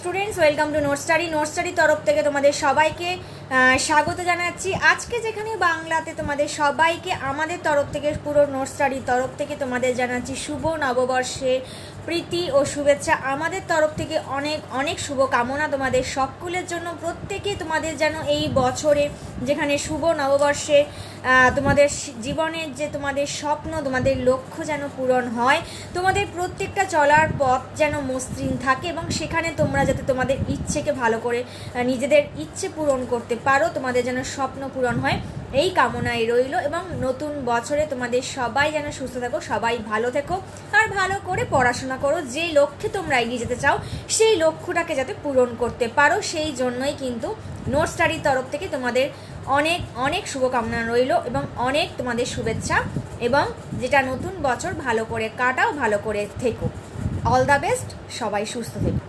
Students welcome to note study. Note study তরফ থেকে তোমাদের সবাইকে স্বাগত জানাচ্ছি। আজকে যেখানে বাংলাতে তোমাদের সবাইকে, আমাদের তরফ থেকে পুরো নোট স্টাডির তরফ থেকে তোমাদের জানাচ্ছি শুভ নববর্ষে প্রীতি ও শুভেচ্ছা। আমাদের তরফ থেকে অনেক অনেক শুভকামনা তোমাদের সকলের জন্য। প্রত্যেকে তোমাদের যেন এই বছরে যেখানে শুভ নববর্ষে তোমাদের জীবনের যে তোমাদের স্বপ্ন, তোমাদের লক্ষ্য যেন পূরণ হয়, তোমাদের প্রত্যেকটা চলার পথ যেন মসৃণ থাকে এবং সেখানে তোমরা যাতে তোমাদের ইচ্ছেকে ভালো করে নিজেদের ইচ্ছে পূরণ করতে পারো, তোমাদের যেন স্বপ্ন পূরণ হয়। এই কামনাই রইল এবং নতুন বছরে তোমাদের সবাই যেন সুস্থ থাকো, সবাই ভালো থেকো। আর ভালো করে পড়াশোনা করো, যে লক্ষ্যে তোমরা এগিয়ে যেতে চাও, সেই লক্ষ্যটাকে যাতে পূরণ করতে পারো। সেই জন্যই কিন্তু নোট স্টাডির তরফ থেকে তোমাদের অনেক অনেক শুভকামনা রইল এবং অনেক তোমাদের শুভেচ্ছা এবং যেটা নতুন বছর, ভালো করে কাটাও, ভালো করে থেকো। অল দ্য বেস্ট সবাই সুস্থ থেকো।